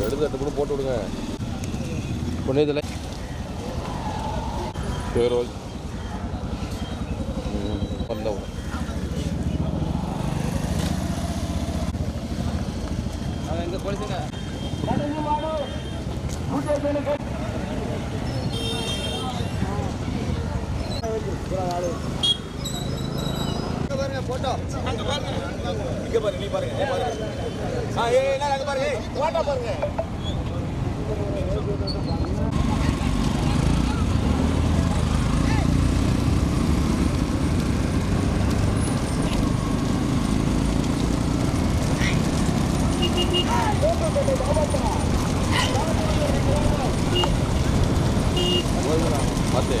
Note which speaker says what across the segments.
Speaker 1: எடுத்து எட்டு கூட போட்டு விடுங்க பொண்ணு இதில் சரி ஓகே வந்தோம்
Speaker 2: இந்த போலீஸுங்க? போட்டோ அங்க பாருங்க. இங்க பாருங்க நீ பாருங்க பாருங்க. ஆ ஏய் என்ன அங்க பாருங்க போட்டோ பாருங்க.
Speaker 3: Mate.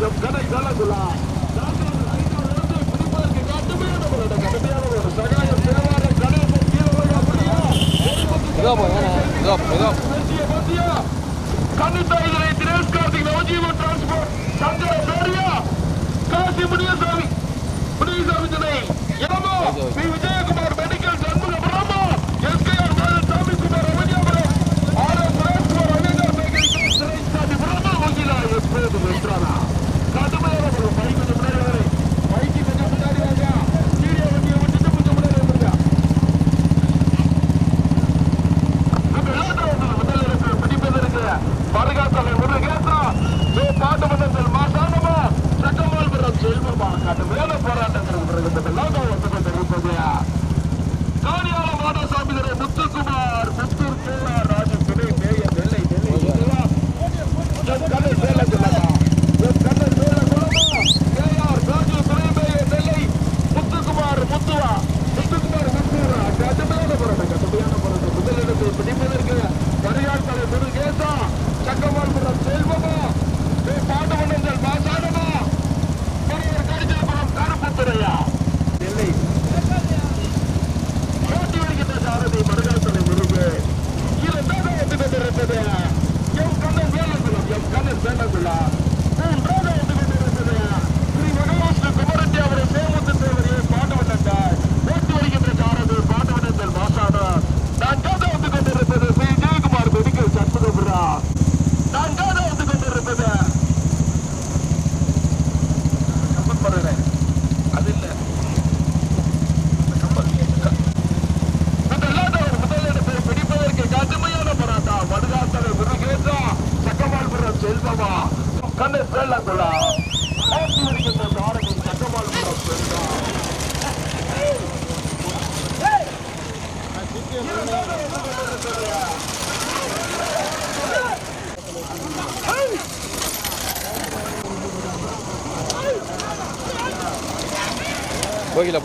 Speaker 3: கொஞ்சம் கடை கலகுலா காசி முடியசாமி முடியசாமி விஜய்.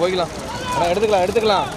Speaker 1: போய்க்கலாம். போய்க்கலாம் ஆனால் எடுத்துக்கலாம் எடுத்துக்கலாம்.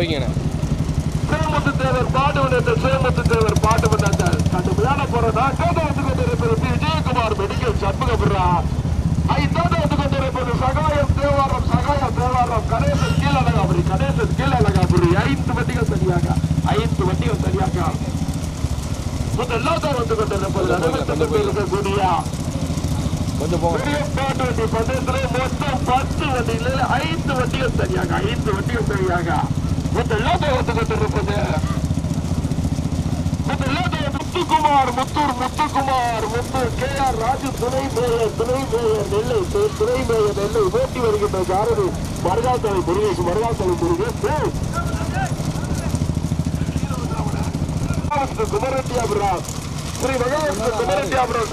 Speaker 1: போய்க்கண்ணே
Speaker 3: சேமத்து தேவர் பாடுவனத்தை சேமத்து தேவர் பாடுவனத்தை கடுமையான போறதா? கேட்டு வந்து கொண்டிருப்பது. விஜயகுமார் மெடிக்கல் சண்முகபுரா ஐந்தாவது வந்து கொண்டிருப்பது சகாயம் தேவாரம் சகாயம் தேவாரம். கணேசன் கீழழகாபுரி கணேசன் கீழழகாபுரி. ஐந்து வண்டிகள் சரியாக ஐந்து வண்டிகள் சரியாக முதலாவது வந்து கொண்டிருப்பது அறுபத்தி இருக்கக்கூடிய
Speaker 1: கொஞ்சம்
Speaker 3: பந்தயத்திலே மொத்தம் பத்து வண்டிகளில் ஐந்து வண்டிகள் சரியாக ஐந்து வண்டிகள் சரியாக வந்து கொண்டிருப்பது முதலாவது முத்துக்குமார் முத்தூர் முத்துக்குமார் முத்தூர் கே ஆர் ராஜு துணை மேயர் துணை மேயர் நெல்லை துணை மேயர் நெல்லை ஓட்டி வருகின்ற சாரதி மருகாத்தலை முருகேஷ் மருகாத்தலை முருகேஷ். குமரட்டியாபுரம் ஸ்ரீ மகாவிஷ்ணு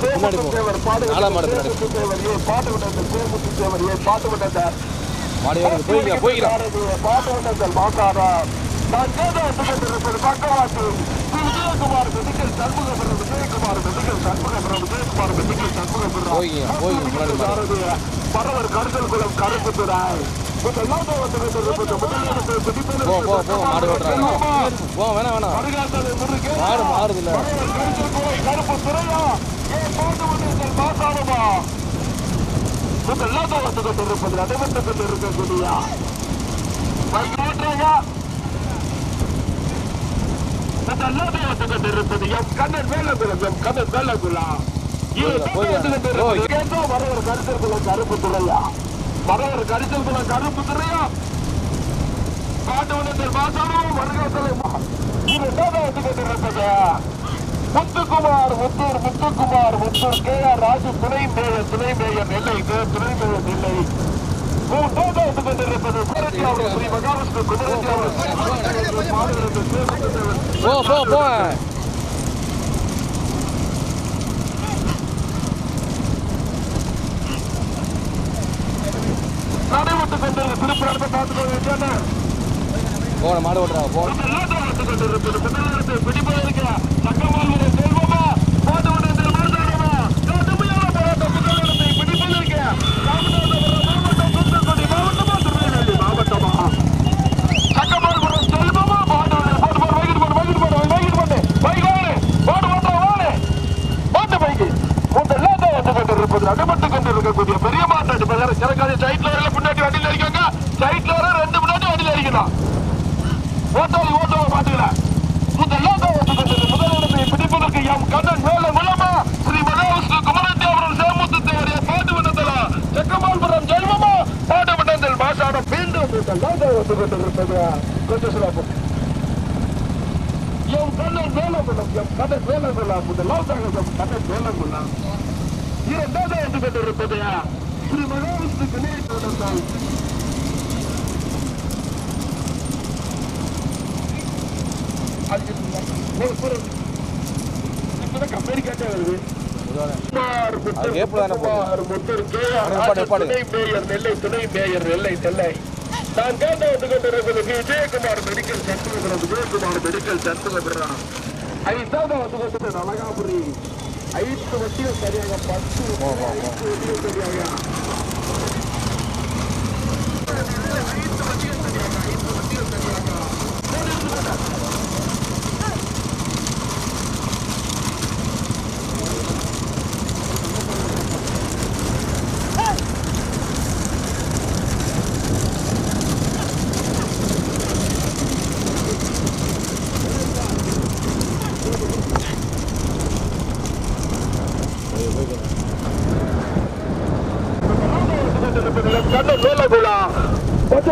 Speaker 3: சேமுத்து
Speaker 1: போ.
Speaker 3: தேவர் பாடு
Speaker 1: நாலாம் மாடு பின்னாடி.
Speaker 3: சேமுத்து தேவர் ஏ பாட்டு விட்டது சேமுத்து தேவர் ஏ பாட்டு விட்டது
Speaker 1: போய்க்கலாம் போய்க்கலாம்.
Speaker 3: நான் கேட்ட பக்கவாட்டு Vijayakumar medical Shanmugapuram Vijayakumar medical Shanmugapuram Vijayakumar medical Shanmugapuram
Speaker 1: போய்க்கங்க,
Speaker 3: பரவர் கருத்தல் குளம் கருப்பு துறாய் முதலாம் ஏன் போட்டு வந்து கொண்டிருப்பது அடைவட்டு கொண்டிருக்கக்கூடிய கொண்டிருப்பது எம் கண்ணன் வேலகுலம் எம் கண்ணன் வேலகுலம் வரவர் கருத்தல் குளம் கருப்பு துறையா? வரவர் கருத்தல் குளம் கருப்பு துறையா? பாண்டவனத்தில் மாசாரம் வருகாத்தலை இது வந்து கொண்டிருப்பது முத்துக்குமார் முத்தூர் முத்துக்குமார் முத்தூர் கே ஆர் ராஜு துணை மேயர் துணை மேயர் நெல்லை துணை மேயர் நெல்லை மூன்றாவது கொண்டிருப்பது குமரத்தியாவூர் ஸ்ரீ மகாவிஷ்ணு குமரத்தியாவூர் மாநிலத்தில் சேர்ந்து தேவர்
Speaker 1: போ போ போ
Speaker 3: நடைபெற்றுக் கொண்டிருந்த திருப்பி பார்த்துக்கோ வேண்டியான
Speaker 1: போன மாடு ஓட்டுறா போ
Speaker 3: பெரிய மாட்டாடி சைட்ல வரையில முன்னாடி வண்டியில் அடிக்காங்க சைட்ல வர ரெண்டு முன்னாடி வண்டியில் அடிக்கலாம் ஓட்டோல் ஓட்டோ மாட்டுகிற முதலாம் முதலிடத்தை பிடிப்பதற்கு எம் கண்ணன் மேல விளமா ஸ்ரீ மகாவிஷ்ணு குமரத்தேவரம் சேமுத்து தேவரைய பாட்டு விட்டதல செக்கமால்புரம் ஜெல்வமா பாட்டு விட்டதில் மாசாடம் மீண்டும் முதலாம் வந்து கொண்டிருப்பது கொஞ்சம் சொல்ல போ என் கண்ணன் வேலங்குளம் என் கண்ணன் வேலங்குளம் முதலாவதாக என் கண்ணன் வேலங்குளம் இரண்டாவது வந்து கொண்டிருப்பது ஸ்ரீ மகாவிஷ்ணு கணேஷ் தொடர்ந்தால் கம்பெனி கேட்டே வருது குமார்
Speaker 1: அது கேப்ல தானே போகுது.
Speaker 3: குமார் முத்தூர் கே ஆர்
Speaker 1: நிப்பாட்டு, நிப்பாட்டு.
Speaker 3: துணை மேயர் நெல்லை துணை மேயர் நெல்லை நெல்லை. நான் கேட்ட வந்து கொண்டிருப்பது Vijayakumar medical centre Vijayakumar medical centre ஐந்தாவது வந்து கொண்டிருப்பது அழகாபுரி. ஐந்து வட்டியும் சரியாக பத்து ஐந்து வட்டியும் சரியாக. ஐந்து வட்டியும் கண்ண வேலகுலா
Speaker 1: ஒரு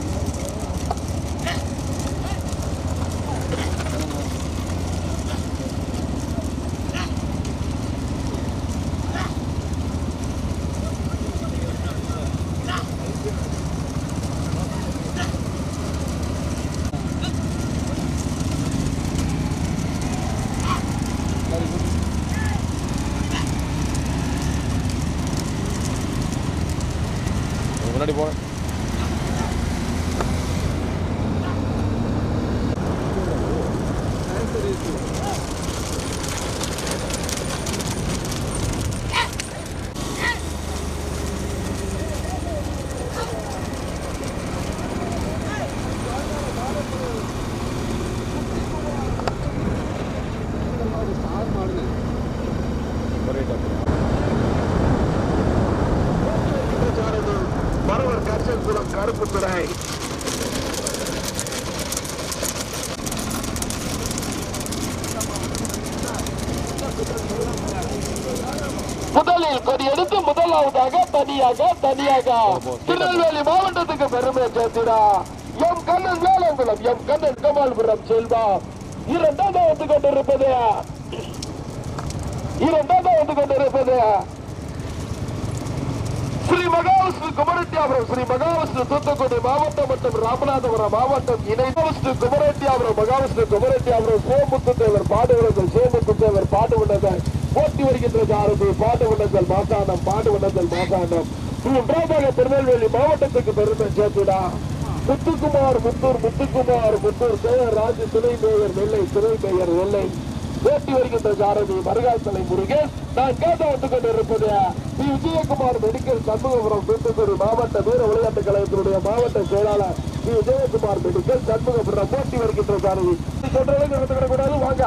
Speaker 3: தனியாக தனியாக. திருநெல்வேலி மாவட்டத்துக்கு பெருமை சேர்த்திடா. M Kannan Velankulam M Kannan Kamalpuram Selva. இரண்டாவது வந்து கொண்டிருப்பது. இரண்டாவது வந்து கொண்டிருப்பது. ஸ்ரீ மகாவிஷ்ணு குமரட்டியாபுரம் ஸ்ரீ மகாவிஷ்ணு தூத்துக்குடி மாவட்டம் மற்றும் ராமநாதபுரம் மாவட்டம் இணை. குமரட்டியாபுரம் மகாவிஷ்ணு குமரட்டியாபுரம் சோமுத்து தேவர் பாடுகிறது சோமுத்து தேவர் பாடுவனங்கள் போட்டி வருகின்ற சாரதி மாசாண்டம் பாட்டு பாடுவனங்கள் மாசாண்டம் மூன்றாவதாக திருநெல்வேலி மாவட்டத்துக்கு பெருமை சேர்த்துடா. முத்துக்குமார் முத்தூர் முத்துக்குமார் முத்தூர் மேயர் ராஜு துணை மேயர் நெல்லை துணை மேயர் நெல்லை போட்டி வருகின்ற சாரதி மருகால் தலை முருகேஷ் நான் கேட்ட வந்து கொண்டிருப்பது ஸ்ரீ விஜயகுமார் மெடிக்கல் சண்முகபுரம் தூத்துக்குடி மாவட்ட வீர விளையாட்டுக் கழகத்தினுடைய மாவட்ட செயலாளர் ஸ்ரீ விஜயகுமார் மெடிக்கல் சண்முகபுரம் போட்டி வருகின்ற சாரதி சொல்ற அளவுக்கு நடந்துக்கிடக்கூடாது வாங்க.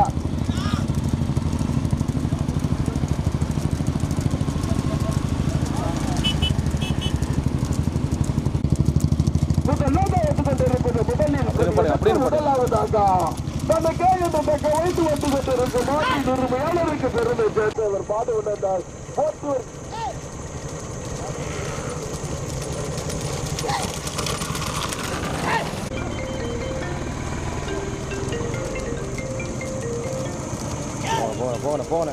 Speaker 3: மூன்றாவதாக தனக்கே என்ற தக்க வைத்து வந்து கொண்டிருக்கும் மாட்டின் உரிமையாளருக்கு பெருமை சேர்த்தவர் பாடுவதால் போக்குவரத்து
Speaker 1: போன போன போன.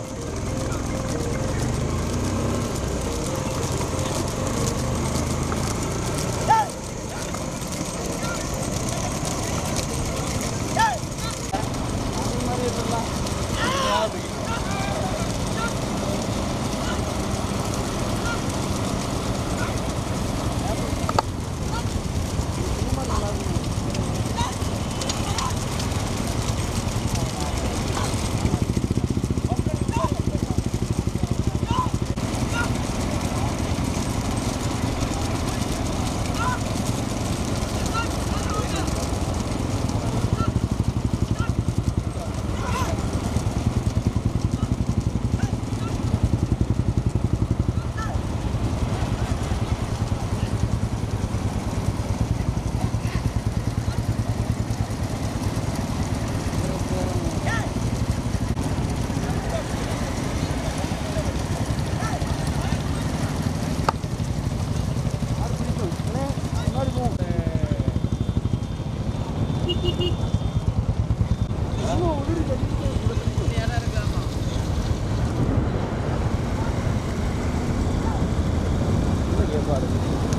Speaker 3: கடவுள்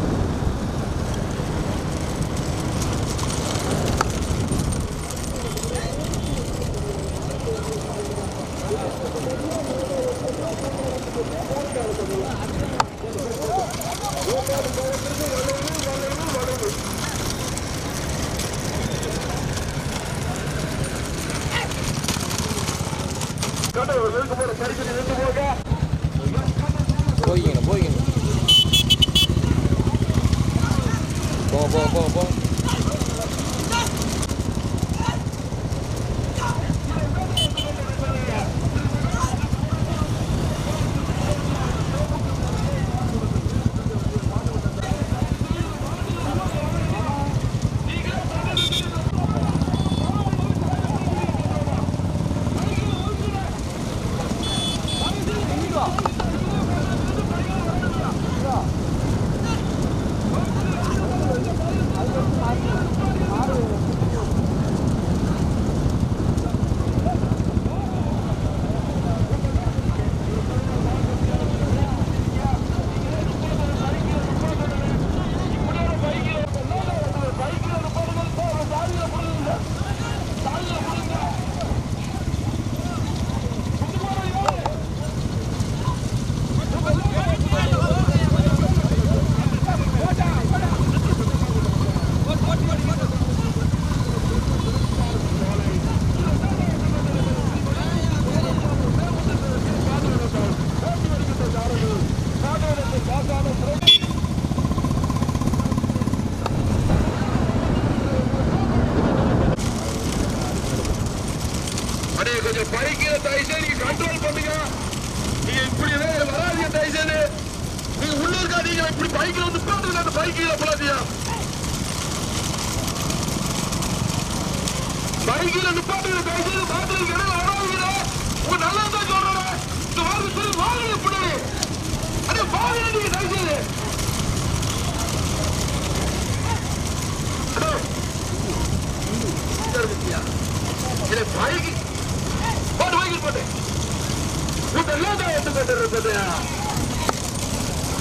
Speaker 3: இதெல்லாம் தான் வந்து கொண்டிருப்பது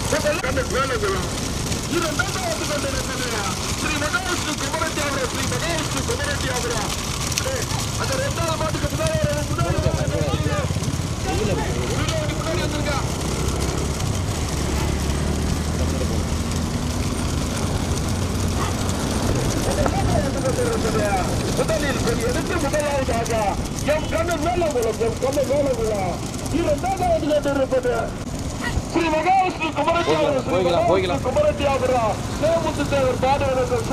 Speaker 3: இதெல்லாம் கண்டு வேலைகளும் இதெல்லாம் தான் வந்து கொண்டிருப்பது ஸ்ரீ மகாவிஷ்ணு குமரட்டி அவரா ஸ்ரீ மகாவிஷ்ணு குமரட்டி அவரா. அந்த ரெண்டாவது மாட்டுக்கு முன்னாடி முன்னாடி முன்னாடி வந்திருக்கா. முதலில் எடுத்து முதலாவதாக எம் கண்ணு மேலகுலம் எம் கண்ணு மேலகுலம் இரண்டாவது கேட்டிருப்பது ஸ்ரீ மகாவிஷ்ணு குமரத்தியாவரம்
Speaker 1: போய்க்கலாம்
Speaker 3: குமரத்தியாவரம் சேமுத்து தேவர் பாடவர்கள்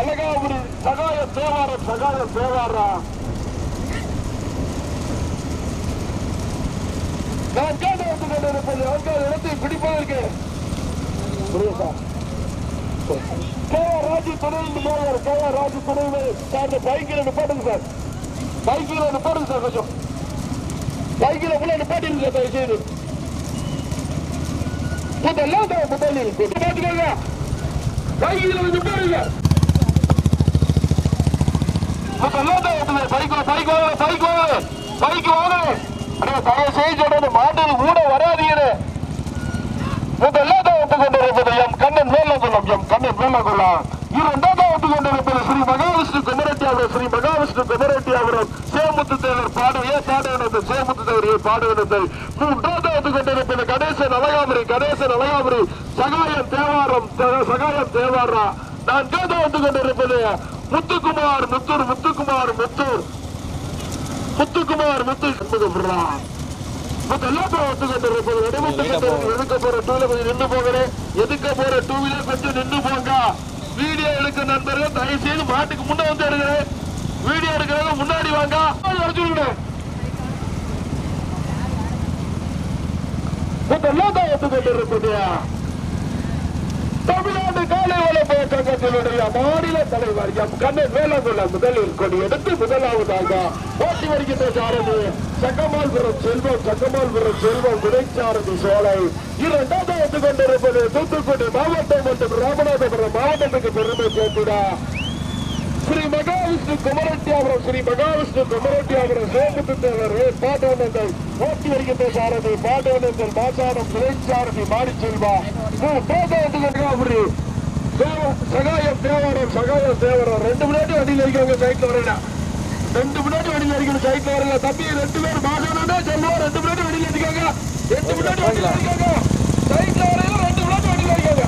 Speaker 3: அழகாபுரி சகாய தேவாரம் சகாய தேவாரா நான் கேட்டு வந்து கொண்டிருப்பது அவர்கள் இடத்தை பிடிப்பதற்கு ராஜு துணைந்து மேலாளர் ராஜு துணைவை சார்ந்த பைக்கில் நிப்பாட்டுங்க சார் பைக்கில் பாடுங்க சார் கொஞ்சம் பைக்கில உள்ள நிப்பாட்டிருங்க தயவு செய்து இதெல்லாம் முதலில் பார்த்துக்கோங்க பைக்கில வந்து பாருங்க மாட்டில் கூட வராதீங்க முதல்ல கண்ணன் மேல கொள்ளும் கண்ணன் மேல கொள்ளும் இருந்தா வேலகுலம் கொண்டிருப்பது ஸ்ரீ மகாவிஷ்ணு குமரட்டி அவர்கள் ஸ்ரீ மகாவிஷ்ணு குமரட்டி அவர்கள் சேமுத்து தேவர் பாடுவே பாடுவனது சேமுத்து தேவர் ஏ பாடுவனது மூன்றாவது கொண்டிருப்பது கணேசன் அழகாபுரி கணேசன் அழகாபுரி சகாயம் தேவாரம் சகாயம் தேவாரா? நான்காவது வந்து கொண்டிருப்பது முத்துக்குமார் முத்தூர் முத்துக்குமார் முத்தூர். முத்துக்குமார் முத்து சண்முகபுரம் எதுக்க போற டூ வீலர் கொஞ்சம் நின்று போகிறேன் எதுக்க போற டூ வீலர் கொஞ்சம் நின்று போங்க. வீடியோ எடுக்க நண்பர்கள் தயவு செய்து மாட்டுக்கு முன்ன வந்து எடுக்கிறேன். வீடியோ எடுக்கிறது முன்னாடி வாங்க. அடிச்சுடுங்க முதல்லாம் தான் ஒத்து கொண்டிருப்பது சங்கத்தினுடைய மாநில தலைவர் எம் கண்ணன் வேலங்குள்ள முதலில் கொடி எடுத்து முதலாவதாக போட்டி வருகின்ற சாரதி சக்கமால்புரம் செல்வம் சக்கமால்புரம் செல்வம் விடைச்சாரதி சோலை. இரண்டாவது வந்து கொண்டிருப்பது தூத்துக்குடி மாவட்டம் மற்றும் ராமநாதபுரம் மாவட்டத்துக்கு பெருமை சேர்த்துடா. ஸ்ரீ மகாவிஷ்ணு குமரட்டியாபுரம் ஸ்ரீ மகாவிஷ்ணு குமரட்டியாபுரம் சோமுத்து தேவர் பாட்டவனங்கள் ஓட்டி வருகின்ற சாரதி பாட்டவனங்கள் மாசாரம் விளைச்சாரதி மாடி செல்வா போதாபுரி சகாயம் தேவாரம் சகாயம் தேவாரம். ரெண்டு முன்னாடி வண்டியில் இருக்காங்க சைட்ல வரல ரெண்டு முன்னாடி வண்டியில் இருக்கிற சைட்ல வரல தம்பி ரெண்டு பேர் மாசானே செல்வா ரெண்டு முன்னாடி வண்டியில் இருக்காங்க. ரெண்டு முன்னாடி வண்டியில் இருக்காங்க. சைட்ல வரையில ரெண்டு முன்னாடி வண்டியில் இருக்காங்க.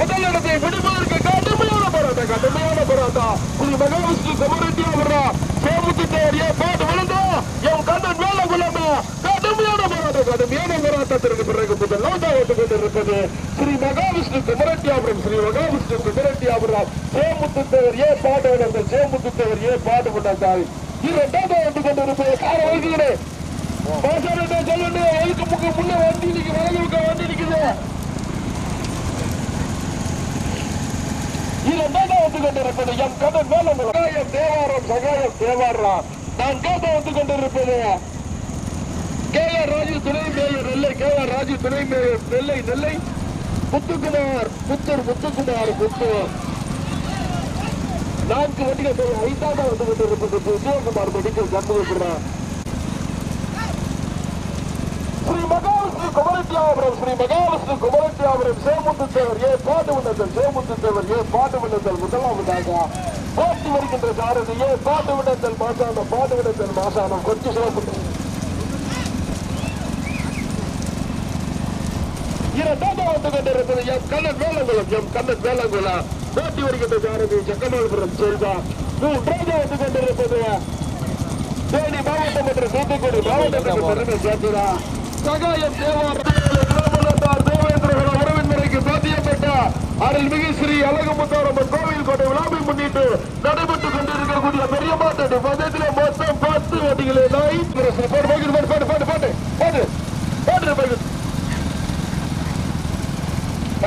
Speaker 3: முதல் இடத்தை பிடிப்பதற்கு கடுமையான போராட்டம் கடுமையான போராட்டம். ஸ்ரீ மகாவிஷ்ணு குமரட்டி அவரா சோமுத்து தேவரியே பாட்டு விழுந்தா என் கண்ணன் மேல குலாமா கடுமையான போராட்டம் கடுமையான போராட்டத்திற்கு பிறகு நோட்டா வந்து கொண்டிருப்பது ஸ்ரீ மகாவிஷ்ணு குமரட்டியாபுரம். ஸ்ரீ மகாவிஷ்ணு குமரட்டியாபுரம். சேமுத்து தேவர் ஏ பாட்டு விழுந்த சேமுத்து தேவர் ஏ பாட்டு இரண்டாவது வந்து கொண்டிருப்பது கார சொல்லுங்க முக்க முன்ன வண்டி நிக்க வலது வண்டி நிக்குது இரண்டாவது வந்து கொண்டிருப்பது எம் கடன் மேல சகாயம் தேவாரம் சகாயம் தேவாரா? நான் கேட்ட வந்து கொண்டிருப்பது கே ஆர் ராஜு துணை mayor Nellai K R Raju துணை மேயர் நெல்லை நெல்லை. முத்துக்குமார் புத்தூர் முத்துக்குமார் புத்தூர். நான்கு வண்டிகள் பேர் ஐந்தாவது வந்து கொண்டிருப்பது விஜயகுமார் மெடிக்கல் சண்முகபுரம் ஸ்ரீ மகாவிஷ்ணு குமரத்தியாபுரம் ஸ்ரீ மகாவிஷ்ணு குமரத்தியாபுரம் சேமுத்து தேவர் ஏ பாட்டு விண்ணத்தல் சேமுத்து தேவர் ஏ பாட்டு விண்ணத்தல் முதலாவதாக போட்டி வருகின்ற சாரதி ஏ பாட்டு விண்ணத்தல் மாசானம் பாட்டு விண்ணத்தல் மாசானம் கொஞ்சம் சிறப்பு. இரண்டாவது கொண்டிருப்பது எம் கண்ணன் வேலங்குளம் எம் கண்ணன் வேலங்குளம் போட்டி வருகின்ற சாரதி சக்கமல்புரம் செல்வா மூன்றாவது வந்து கொண்டிருப்பது தேனி மாவட்டம் என்ற தூத்துக்குடி மாவட்டம் என்ற பெருமை சேர்த்துடா சகாயம் தேவார் தேவேந்திரகுல உறவின் முறைக்கு சாத்தியப்பட்ட அருள்மிகு ஸ்ரீ அழகுமுத்தாரம்மன் கோவில் கோட்டை விழாவை முன்னிட்டு நடைபெற்றுக் கொண்டிருக்கக்கூடிய பெரிய மாட்டை பதத்திலே மொத்தம் பத்து வண்டிகளை நாய் பாட்டு பாட்டு பாட்டு பாட்டு பாட்டு பாட்டு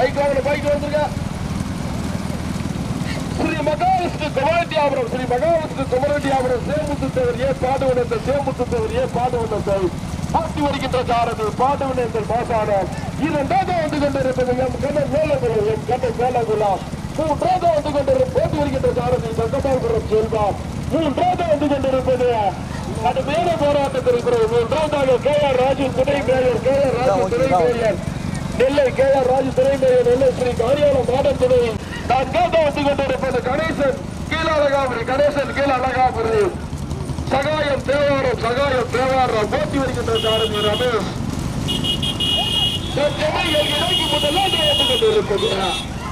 Speaker 3: பைக் வாங்கல பைக் வந்துருங்க ஸ்ரீ மகாவிஷ்ணு குமரட்டியாபுரம் ஸ்ரீ மகாவிஷ்ணு குமரட்டியாபுரம் சேமுத்து தேவர் ஏ பாடுவனந்த சேமுத்து தேவர் ஏ பாடுவனந்தை பாட்டி வருகின்ற சாரதி பாடுவனந்தல் மாசானம். இரண்டாவது வந்து கொண்டிருப்பது எம் கண்ணன் வேலகுலம் எம் கண்ணன் வேலகுலாம் மூன்றாவது வந்து கொண்டிருப்பது போட்டி வருகின்ற சாரதி சங்கமாபுரம் செல்வா மூன்றாவது வந்து கொண்டிருப்பது கடுமையான போராட்டத்தில் பிறகு மூன்றாவதாக கே ஆர் ராஜு துணை மேயர் கே ஆர் ராஜு துணை mayor. Nellai K R Raju துறைமுறை Nellai Sri காரியாலம் மாடம் துணை நான் கேட்ட வந்து கொண்டிருப்பது கணேசன் கீழ அழகாபுரி கணேசன் கீழ அழகாபுரி சகாயம் தேவாரம் சகாயம் தேவாரம். போட்டி வருகின்ற சாரதி ரமேஷ்.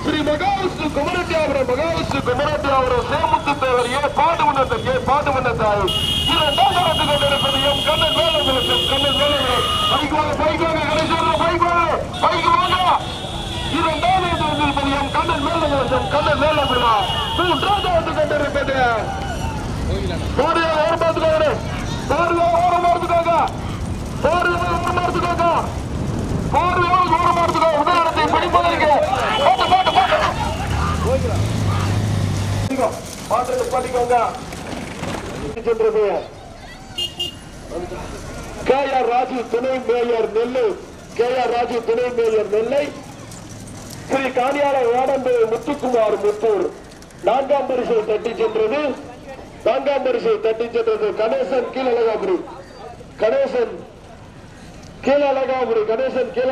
Speaker 3: ஸ்ரீ இறங்கி மகாவிஷ்ணு குமரத்தியாவரம் மகாவிஷ்ணு குமரத்தியாவரம் சேமுத்து தேவர் ஏ பாட்டு மன்ன ஏ பாட்டு மன்ன தாய் இரண்டாம் நடந்து கொண்டிருப்பது எம் கண்ணன் வேலங்குளம் கண்ணன் வேலங்குளம் பைக் வாங்க பைக் வாங்க கணேஸ்வரர் பைக் வாங்க பைக் வாங்க. இரண்டாம் நடந்து கொண்டிருப்பது எம் கண்ணன் வேலங்குளம் கண்ணன் வேலங்குளம் மூன்றாம் நடந்து கொண்டிருப்பது. போடியாக ஏற்பாடு மாற்று நிப்பாட்டிக்கோங்க சென்றது கே ஆர் ராஜு துணை மேயர் நெல்லு. கே ஆர் ராஜு துணை மேயர் நெல்லை. ஸ்ரீ காணியார வேடம்பு முத்துக்குமார் முத்தூர். நான்காம் பரிசை தட்டி சென்றது. நான்காம் பரிசை தட்டி சென்றது கணேசன் கீழழகாபுரி. கணேசன் கீழழகாபுரி கணேசன் கீழ